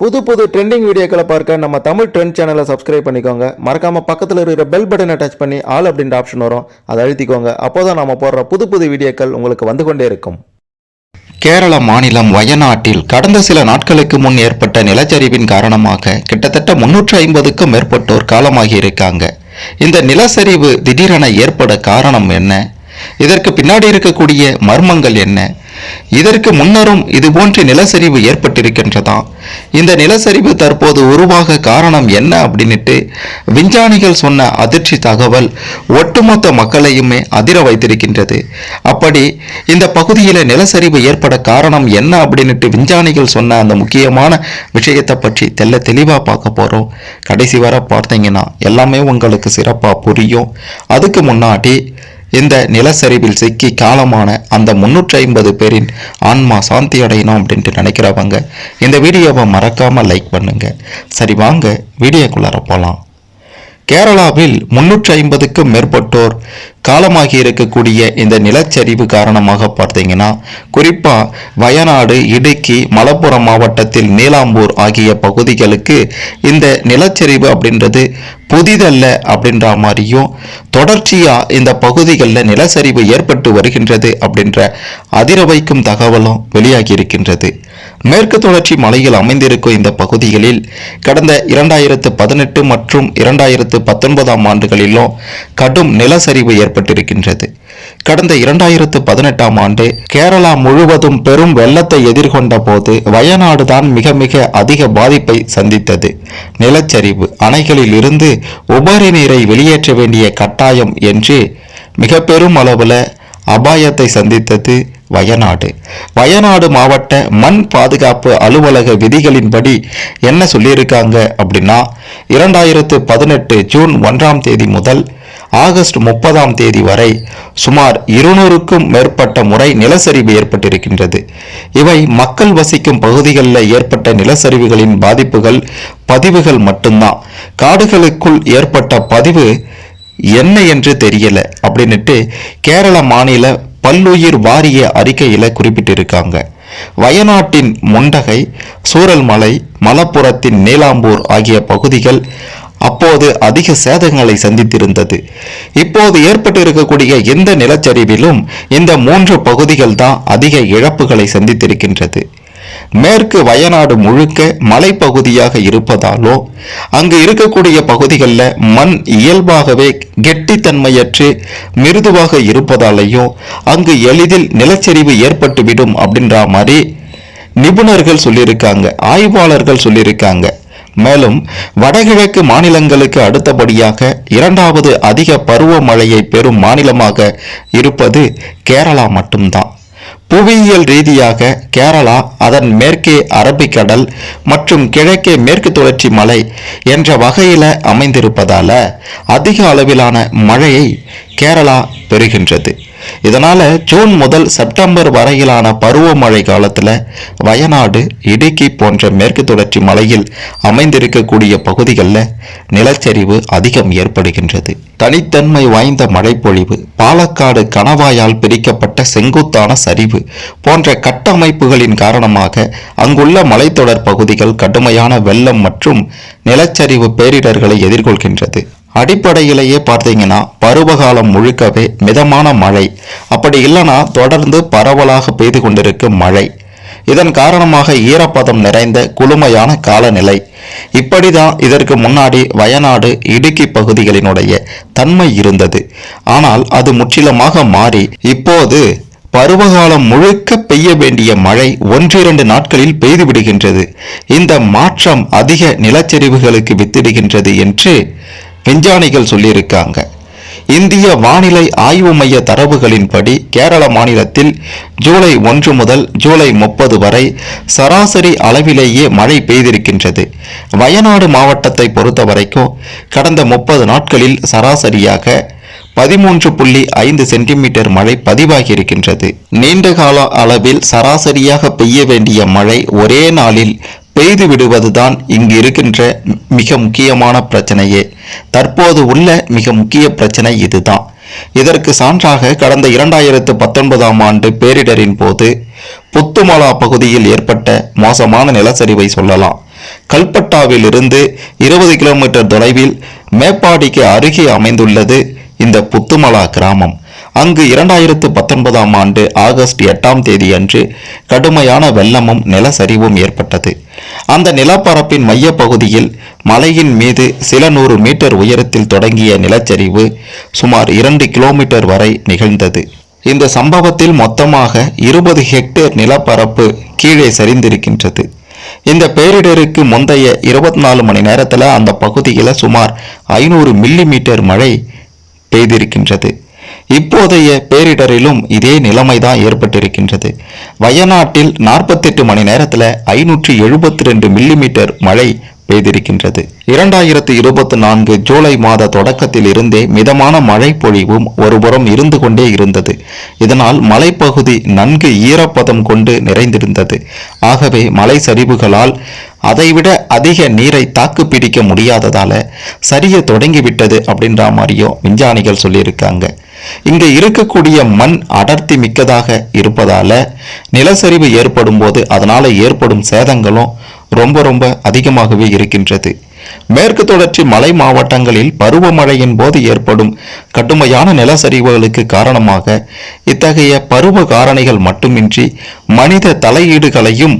புது புது ட்ரெண்டிங் வீடியோக்களை பார்க்க நம்ம தமிழ் ட்ரெண்ட் சேனலை சப்ஸ்கிரைப் பண்ணிக்கோங்க. மறக்காமல் பக்கத்தில் இருக்கிற பெல் பட்டனை டச் பண்ணி ஆல் அப்படின்ற ஆப்ஷன் வரும். அதை அழுத்திக்கோங்க. அப்போதான் நம்ம போடுற புது புது வீடியோக்கள் உங்களுக்கு வந்து கொண்டே இருக்கும். கேரள மாநிலம் வயநாட்டில் கடந்த சில நாட்களுக்கு முன் ஏற்பட்ட நிலச்சரிவின் காரணமாக கிட்டத்தட்ட முன்னூற்று ஐம்பதுக்கும் மேற்பட்டோர் காலமாகி இருக்காங்க. இந்த நிலச்சரிவு திடீரென ஏற்பட காரணம் என்ன? இதற்கு பின்னாடி இருக்கக்கூடிய மர்மங்கள் என்ன? இதற்கு முன்னரும் இதுபோன்ற நிலச்சரிவு ஏற்பட்டிருக்கின்றதா? இந்த நிலச்சரிவு தற்போது உருவாக காரணம் என்ன அப்படின்னுட்டு விஞ்ஞானிகள் சொன்ன அதிர்ச்சி தகவல் ஒட்டுமொத்த மக்களையுமே அதிர வைத்திருக்கின்றது. அப்படி இந்த பகுதியில் நிலச்சரிவு ஏற்பட காரணம் என்ன அப்படின்னுட்டு விஞ்ஞானிகள் சொன்ன அந்த முக்கியமான விஷயத்தை பற்றி தெல்ல தெளிவாக பார்க்க போகிறோம் கடைசி வரை பார்த்தீங்கன்னா எல்லாமே உங்களுக்கு சிறப்பாக புரியும். அதுக்கு முன்னாடி இந்த நிலச்சரிவில் சிக்கி காலமான அந்த முன்னூற்றி ஐம்பது பேரின் ஆன்மா சாந்தி அடையணும் அப்படின்ட்டு நினைக்கிறவங்க இந்த வீடியோவை மறக்காமல் லைக் பண்ணுங்கள் சரி வாங்க வீடியோக்குள்ளார போகலாம் கேரளாவில் முன்னூற்றி ஐம்பதுக்கும் மேற்பட்டோர் காலமாகி இருக்கக்கூடிய இந்த நிலச்சரிவு காரணமாக பார்த்தீங்கன்னா குறிப்பாக வயநாடு இடுக்கி மலப்புரம் மாவட்டத்தில் நீலாம்பூர் ஆகிய பகுதிகளுக்கு இந்த நிலச்சரிவு அப்படின்றது புதிதல்ல அப்படின்ற மாதிரியும் தொடர்ச்சியாக இந்த பகுதிகளில் நிலச்சரிவு ஏற்பட்டு வருகின்றது அப்படின்ற அதிர வைக்கும் தகவலும் வெளியாகி இருக்கின்றது. மேற்கு தொடர்ச்சி மலையில் அமைந்திருக்கும் இந்த பகுதிகளில் கடந்த இரண்டாயிரத்து பதினெட்டு மற்றும் இரண்டாயிரத்து பத்தொன்பதாம் ஆண்டுகளிலும் கடும் நிலசரிவு ஏற்பட்டிருக்கின்றது. கடந்த இரண்டாயிரத்து பதினெட்டாம் ஆண்டு கேரளா முழுவதும் பெரும் வெள்ளத்தை எதிர்கொண்ட போது வயநாடு தான் மிக மிக அதிக பாதிப்பை சந்தித்தது. நிலச்சரிவு அணைகளில் இருந்து உபரி நீரை வெளியேற்ற வேண்டிய கட்டாயம் என்று மிக பெரும் அளவில் அபாயத்தை சந்தித்தது. வயநாடு. வயநாடு மாவட்ட மண் பாதுகாப்பு அலுவலக விதிகளின்படி என்ன சொல்லியிருக்காங்க அப்படின்னா இரண்டாயிரத்து பதினெட்டு ஜூன் ஒன்றாம் தேதி முதல் ஆகஸ்ட் முப்பதாம் தேதி வரை சுமார் இருநூறுக்கும் மேற்பட்ட முறை நிலச்சரிவு ஏற்பட்டிருக்கின்றது. இவை மக்கள் வசிக்கும் பகுதிகளில் ஏற்பட்ட நிலச்சரிவுகளின் பாதிப்புகள் பதிவுகள் மட்டும்தான். காடுகளுக்குள் ஏற்பட்ட பதிவு என்ன என்று தெரியல அப்படின்னுட்டு கேரள மாநில பல்லுயிர் வாரிய அறிக்கையில குறிப்பிட்டிருக்காங்க. வயநாட்டின் முண்டகை சூரல்மலை மலப்புறத்தின் நீலாம்பூர் ஆகிய பகுதிகள் அப்போது அதிக சேதங்களை சந்தித்திருந்தது. இப்போது ஏற்பட்டிருக்கக்கூடிய எந்த நிலச்சரிவிலும் இந்த மூன்று பகுதிகள் தான் அதிக இழப்புகளை சந்தித்திருக்கின்றது. மேற்கு வயநாடு முழுக்க மலைப்பகுதியாக இருப்பதாலோ அங்கு இருக்கக்கூடிய பகுதிகளில் மண் இயல்பாகவே கெட்டித்தன்மையற்று மிருதுவாக இருப்பதாலேயோ அங்கு எளிதில் நிலச்சரிவு ஏற்பட்டுவிடும் அப்படின்ற மாதிரி நிபுணர்கள் சொல்லியிருக்காங்க ஆய்வாளர்கள் சொல்லியிருக்காங்க. மேலும் வடகிழக்கு மாநிலங்களுக்கு அடுத்தபடியாக இரண்டாவது அதிக பருவமழையை பெறும் மாநிலமாக இருப்பது கேரளா மட்டும்தான். புவியியல் ரீதியாக கேரளா அதன் மேற்கே அரபிக்கடல் மற்றும் கிழக்கே மேற்கு தொடர்ச்சி மலை என்ற வகையில் அமைந்திருப்பதால அதிக அளவிலான மழையை கேரளா பெறுகின்றது. இதனால் ஜூன் முதல் செப்டம்பர் வரையிலான பருவமழை காலத்தில் வயநாடு இடுக்கி போன்ற மேற்கு தொடர்ச்சி மலையில் அமைந்திருக்கக்கூடிய பகுதிகளில் நிலச்சரிவு அதிகம் ஏற்படுகின்றது. தனித்தன்மை வாய்ந்த மழைப்பொழிவு பாலக்காடு கணவாயால் பிரிக்கப்பட்ட செங்குத்தான சரிவு போன்ற கட்டமைப்புகளின் காரணமாக அங்குள்ள மலைத்தொடர் பகுதிகள் கடுமையான வெள்ளம் மற்றும் நிலச்சரிவு பேரிடர்களை எதிர்கொள்கின்றது. அடிப்படையிலேயே பார்த்தீங்கன்னா பருவகாலம் முழுக்கவே மிதமான மழை. அப்படி இல்லைன்னா தொடர்ந்து பரவலாக பெய்து கொண்டிருக்கும் மழை. இதன் காரணமாக ஈரப்பதம் நிறைந்த குளுமையான காலநிலை. இப்படிதான் இதற்கு முன்னாடி வயநாடு இடுக்கி பகுதிகளினுடைய தன்மை இருந்தது. ஆனால் அது முற்றிலுமாக மாறி இப்போது பருவகாலம் முழுக்க பெய்ய வேண்டிய மழை ஒன்றிரண்டு நாட்களில் பெய்து விடுகின்றது. இந்த மாற்றம் அதிக நிலச்சரிவுகளுக்கு வித்திடுகின்றது என்று விஞ்ஞானிகள் சொல்லியிருக்காங்க. இந்திய வானிலை ஆய்வு மைய தரவுகளின்படி கேரள மாநிலத்தில் ஜூலை ஒன்று முதல் ஜூலை முப்பது வரை சராசரி அளவிலேயே மழை பெய்திருக்கின்றது. வயநாடு மாவட்டத்தை பொறுத்த வரைக்கும் கடந்த முப்பது நாட்களில் சராசரியாக பதிமூன்று புள்ளி ஐந்து சென்டிமீட்டர் மழை பதிவாகியிருக்கின்றது. நீண்டகால அளவில் சராசரியாக பெய்ய வேண்டிய மழை ஒரே நாளில் பெய்து விடுவதுதான் இங்கு இருக்கின்ற மிக முக்கியமான பிரச்சனையே. தற்போது உள்ள மிக முக்கிய பிரச்சனை இதுதான். இதற்கு சான்றாக கடந்த இரண்டாயிரத்து பத்தொன்பதாம் ஆண்டு பேரிடரின் போது புத்துமலா பகுதியில் ஏற்பட்ட மோசமான நிலச்சரிவை சொல்லலாம். கல்பட்டாவில் இருந்து இருபது கிலோமீட்டர் தொலைவில் மேப்பாடிக்கு அருகே அமைந்துள்ளது இந்த புத்துமலா கிராமம். அங்கு இரண்டாயிரத்து பத்தொன்பதாம் ஆண்டு ஆகஸ்ட் எட்டாம் தேதி அன்று கடுமையான வெள்ளமும் நிலச்சரிவும் ஏற்பட்டது. அந்த நிலப்பரப்பின் மையப்பகுதியில் மலையின் மீது சில நூறு மீட்டர் உயரத்தில் தொடங்கிய நிலச்சரிவு சுமார் இரண்டு கிலோமீட்டர் வரை நிகழ்ந்தது. இந்த சம்பவத்தில் மொத்தமாக இருபது ஹெக்டேர் நிலப்பரப்பு கீழே சரிந்திருக்கின்றது. இந்த பேரிடருக்கு முந்தைய இருபத்தி நாலு மணி நேரத்தில் அந்த பகுதியில் சுமார் ஐநூறு மில்லி மீட்டர் மழை பெய்திருக்கின்றது. இப்போதைய பேரிடரிலும் இதே நிலைமைதான் ஏற்பட்டிருக்கின்றது. வயநாட்டில் நாற்பத்தெட்டு மணி நேரத்தில் ஐநூற்றி எழுபத்தி ரெண்டு மில்லிமீட்டர் மழை பெய்திருக்கின்றது. இரண்டாயிரத்து இருபத்தி நான்கு ஜூலை மாத தொடக்கத்தில் இருந்தே மிதமான மழை பொழிவும் ஒருபுறம் இருந்து கொண்டே இருந்தது. இதனால் மலைப்பகுதி நன்கு ஈரப்பதம் கொண்டு நிறைந்திருந்தது. ஆகவே மலை சரிவுகளால் அதைவிட அதிக நீரை தாக்கு பிடிக்க முடியாததால சரிய தொடங்கிவிட்டது அப்படின்ற மாதிரியோ விஞ்ஞானிகள் சொல்லியிருக்காங்க. இங்கே இருக்கக்கூடிய மண் அடர்த்தி மிக்கதாக இருப்பதால நிலச்சரிவு ஏற்படும் போது அதனால ஏற்படும் சேதங்களும் ரொம்ப ரொம்ப அதிகமாகவே இருக்கின்றது. மேற்கு தொடர்ச்சி மலை மாவட்டங்களில் பருவமழையின் போது ஏற்படும் கடுமையான நிலச்சரிவுகளுக்கு காரணமாக இத்தகைய பருவ காரணிகள் மட்டுமின்றி மனித தலையீடுகளையும்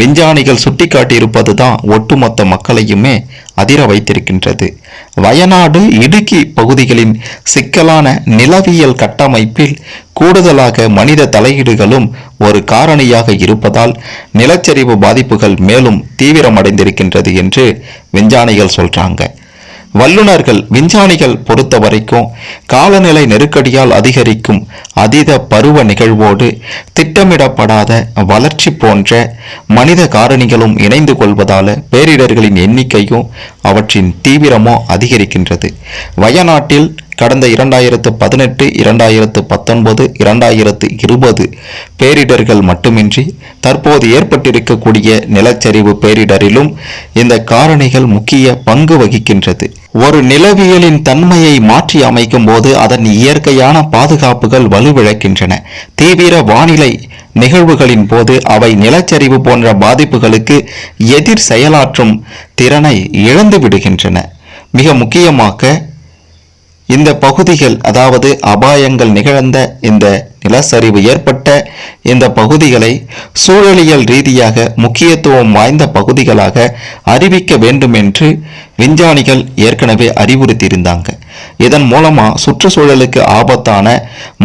விஞ்ஞானிகள் சுட்டிக்காட்டியிருப்பதுதான் ஒட்டுமொத்த மக்களையுமே அதிர வைத்திருக்கின்றது. வயநாடு இடுக்கி பகுதிகளின் சிக்கலான நிலவியல் கட்டமைப்பில் கூடுதலாக மனித தலையீடுகளும் ஒரு காரணியாக இருப்பதால் நிலச்சரிவு பாதிப்புகள் மேலும் தீவிரமடைந்திருக்கின்றது என்று விஞ்ஞானிகள் சொல்றாங்க. வல்லுநர்கள் விஞ்ஞானிகள் பொறுத்த வரைக்கும் காலநிலை நெருக்கடியால் அதிகரிக்கும் அதீத பருவ நிகழ்வோடு திட்டமிடப்படாத வளர்ச்சி போன்ற மனித காரணிகளும் இணைந்து கொள்வதால பேரிடர்களின் எண்ணிக்கையும் அவற்றின் தீவிரமோ அதிகரிக்கின்றது. வயநாட்டில் கடந்த இரண்டாயிரத்து பதினெட்டு இரண்டாயிரத்து பத்தொன்பது இரண்டாயிரத்து இருபது பேரிடர்கள் மட்டுமின்றி தற்போது ஏற்பட்டிருக்கக்கூடிய நிலச்சரிவு பேரிடரிலும் இந்த காரணிகள் முக்கிய பங்கு வகிக்கின்றது. ஒரு நிலவியலின் தன்மையை மாற்றி அமைக்கும் போது அதன் இயற்கையான பாதுகாப்புகள் வலுவிழக்கின்றன. தீவிர வானிலை நிகழ்வுகளின் போது அவை நிலச்சரிவு போன்ற பாதிப்புகளுக்கு எதிர் செயலாற்றும் திறனை இழந்து விடுகின்றன மிக முக்கியமாக இந்த பகுதிகள் அதாவது அபாயங்கள் நிகழ்ந்த இந்த நிலச்சரிவு ஏற்பட்ட இந்த பகுதிகளை சூழலியல் ரீதியாக முக்கியத்துவம் வாய்ந்த பகுதிகளாக அறிவிக்க வேண்டும் என்று விஞ்ஞானிகள் ஏற்கனவே அறிவுறுத்தியிருந்தாங்க. இதன் மூலமா சுற்றுச்சூழலுக்கு ஆபத்தான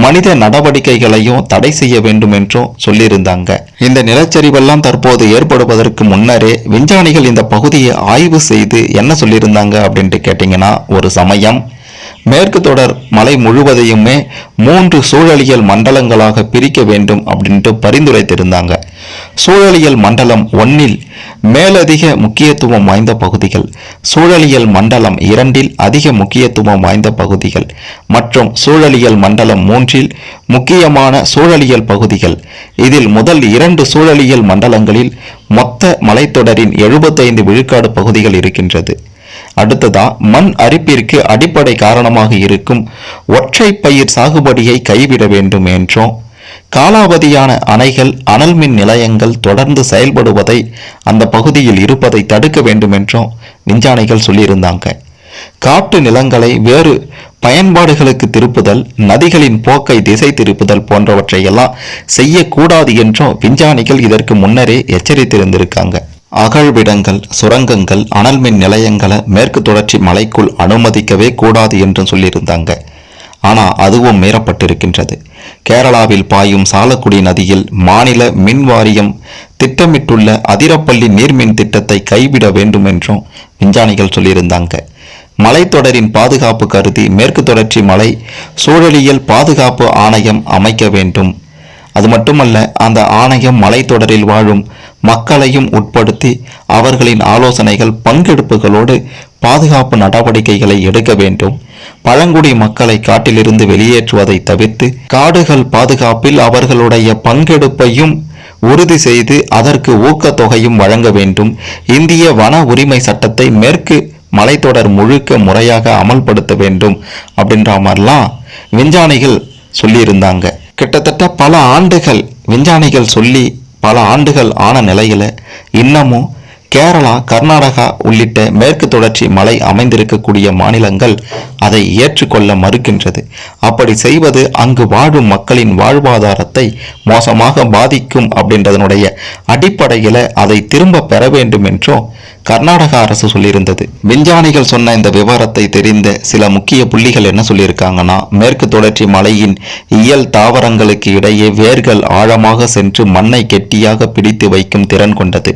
மனித நடவடிக்கைகளையும் தடை செய்ய வேண்டும் என்றும் சொல்லியிருந்தாங்க. இந்த நிலச்சரிவெல்லாம் தற்போது ஏற்படுவதற்கு முன்னரே விஞ்ஞானிகள் இந்த பகுதியை ஆய்வு செய்து என்ன சொல்லியிருந்தாங்க அப்படின்ட்டு கேட்டிங்கன்னா ஒரு சமயம் மேற்கு தொடர் மலை முழுவதையுமே மூன்று சூழலியல் மண்டலங்களாக பிரிக்க வேண்டும் அப்படின்ட்டு பரிந்துரைத்திருந்தாங்க. சூழலியல் மண்டலம் ஒன்னில் மேலதிக முக்கியத்துவம் வாய்ந்த பகுதிகள் சூழலியல் மண்டலம் இரண்டில் அதிக முக்கியத்துவம் வாய்ந்த பகுதிகள் மற்றும் சூழலியல் மண்டலம் மூன்றில் முக்கியமான சூழலியல் பகுதிகள். இதில் முதல் இரண்டு சூழலியல் மண்டலங்களில் மொத்த மலைத்தொடரின் எழுபத்தைந்து விழுக்காடு பகுதிகள் இருக்கின்றது. அடுத்ததா மண் அரிப்பிற்கு அடிப்படை காரணமாக இருக்கும் ஒற்றை பயிர் சாகுபடியை கைவிட வேண்டும் என்றும் காலாவதியான அணைகள் அனல் மின் நிலையங்கள் தொடர்ந்து செயல்படுவதை அந்த பகுதியில் இருப்பதை தடுக்க வேண்டும் என்றும் விஞ்ஞானிகள் சொல்லியிருந்தாங்க. காட்டு நிலங்களை வேறு பயன்பாடுகளுக்கு திருப்புதல் நதிகளின் போக்கை திசை திருப்புதல் போன்றவற்றையெல்லாம் செய்யக்கூடாது என்றும் விஞ்ஞானிகள் இதற்கு முன்னரே எச்சரித்திருந்திருக்காங்க. அகழ்விடங்கள் சுரங்கங்கள் அனல் மின் நிலையங்களை மேற்கு தொடர்ச்சி மலைக்குள் அனுமதிக்கவே கூடாது என்றும் சொல்லியிருந்தாங்க. ஆனால் அதுவும் மீறப்பட்டிருக்கின்றது. கேரளாவில் பாயும் சாலக்குடி நதியில் மாநில மின் வாரியம் திட்டமிட்டுள்ள அதிரப்பள்ளி நீர்மின் திட்டத்தை கைவிட வேண்டும் என்றும் விஞ்ஞானிகள் சொல்லியிருந்தாங்க. மலைத்தொடரின் பாதுகாப்பு கருதி மேற்கு தொடர்ச்சி மலை சூழலியல் பாதுகாப்பு ஆணையம் அமைக்க வேண்டும். அது மட்டுமல்ல அந்த ஆணையம் மலைத்தொடரில் வாழும் மக்களையும் உட்படுத்தி அவர்களின் ஆலோசனைகள் பங்கெடுப்புகளோடு பாதுகாப்பு நடவடிக்கைகளை எடுக்க வேண்டும். பழங்குடி மக்களை காட்டிலிருந்து வெளியேற்றுவதை தவிர்த்து காடுகள் பாதுகாப்பில் அவர்களுடைய பங்கெடுப்பையும் உறுதி செய்து அதற்கு ஊக்கத்தொகையும் வழங்க வேண்டும். இந்திய வன உரிமை சட்டத்தை மேற்கு மலைத்தொடர் முழுக்க முறையாக அமல்படுத்த வேண்டும் அப்படின்ற மாதிரிலாம் விஞ்ஞானிகள் சொல்லியிருந்தாங்க. கிட்டத்தட்ட பல ஆண்டுகள் விஞ்ஞானிகள் சொல்லி பல ஆண்டுகள் ஆன நிலையில் இன்னமும் கேரளா கர்நாடகா உள்ளிட்ட மேற்கு தொடர்ச்சி மலை அமைந்திருக்கக்கூடிய மாநிலங்கள் அதை ஏற்றுக்கொள்ள மறுக்கின்றது. அப்படி செய்வது அங்கு வாழும் மக்களின் வாழ்வாதாரத்தை மோசமாக பாதிக்கும் அப்படின்றதனுடைய அடிப்படையில் அதை திரும்ப பெற வேண்டும் என்றும் கர்நாடக அரசு சொல்லியிருந்தது. விஞ்ஞானிகள் சொன்ன இந்த விவரத்தை தெரிந்த சில முக்கிய புள்ளிகள் என்ன சொல்லியிருக்காங்கன்னா மேற்கு தொடர்ச்சி மலையின் இயல் தாவரங்களுக்கு இடையே வேர்கள் ஆழமாக சென்று மண்ணை கெட்டியாக பிடித்து வைக்கும் திறன் கொண்டது.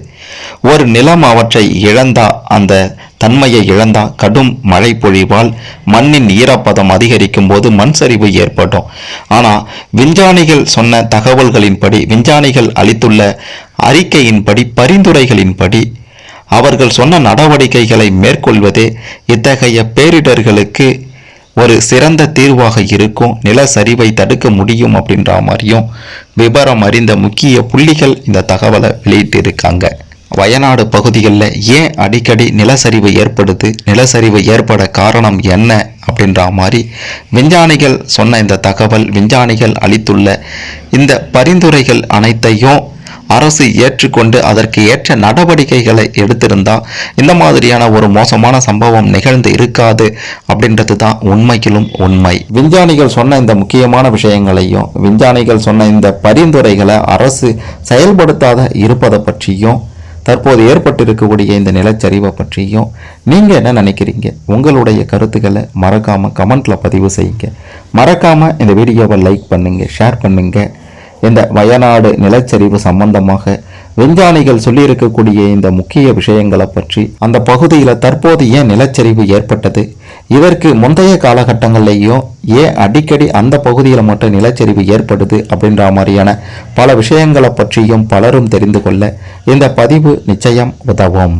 ஒரு நிலம் அவற்றை இழந்தா அந்த தன்மையை இழந்தா கடும் மழை பொழிவால் மண்ணின் ஈரப்பதம் அதிகரிக்கும் போது மண் சரிவு ஏற்படும் ஆனால் விஞ்ஞானிகள் சொன்ன தகவல்களின்படி விஞ்ஞானிகள் அளித்துள்ள அறிக்கையின்படி பரிந்துரைகளின்படி அவர்கள் சொன்ன நடவடிக்கைகளை மேற்கொள்வதே இத்தகைய பேரிடர்களுக்கு ஒரு சிறந்த தீர்வாக இருக்கும் நிலச்சரிவை தடுக்க முடியும் அப்படின்ற மாதிரியும் விவரம் அறிந்த முக்கிய புள்ளிகள் இந்த தகவலை வெளியிட்டிருக்காங்க. வயநாடு பகுதிகளில் ஏன் அடிக்கடி நிலச்சரிவு ஏற்படுது? நிலச்சரிவு ஏற்பட காரணம் என்ன? அப்படின்ற மாதிரி விஞ்ஞானிகள் சொன்ன இந்த தகவல் விஞ்ஞானிகள் அளித்துள்ள இந்த பரிந்துரைகள் அனைத்தையும் அரசு ஏற்றுக்கொண்டு அதற்கு ஏற்ற நடவடிக்கைகளை எடுத்திருந்தால் இந்த மாதிரியான ஒரு மோசமான சம்பவம் நிகழ்ந்து இருக்காது அப்படின்றது தான் உண்மையிலும் உண்மை. விஞ்ஞானிகள் சொன்ன இந்த முக்கியமான விஷயங்களையும் விஞ்ஞானிகள் சொன்ன இந்த பரிந்துரைகளை அரசு செயல்படுத்தாத இருப்பதை பற்றியும் தற்போது ஏற்பட்டிருக்கக்கூடிய இந்த நிலச்சரிவை பற்றியும் நீங்கள் என்ன நினைக்கிறீங்க? உங்களுடைய கருத்துக்களை மறக்காமல் கமெண்ட்டில் பதிவு செய்யுங்க. மறக்காமல் இந்த வீடியோவை லைக் பண்ணுங்கள் ஷேர் பண்ணுங்கள் இந்த வயநாடு நிலச்சரிவு சம்பந்தமாக விஞ்ஞானிகள் சொல்லியிருக்கக்கூடிய இந்த முக்கிய விஷயங்களை பற்றி அந்த பகுதியில் தற்போது ஏன் நிலச்சரிவு ஏற்பட்டது? இதற்கு முந்தைய காலகட்டங்கள்லேயும் ஏன் அடிக்கடி அந்த பகுதியில் மட்டும் நிலச்சரிவு ஏற்படுது அப்படின்ற மாதிரியான பல விஷயங்களை பற்றியும் பலரும் தெரிந்து கொள்ள இந்த பதிவு நிச்சயம் உதவும்.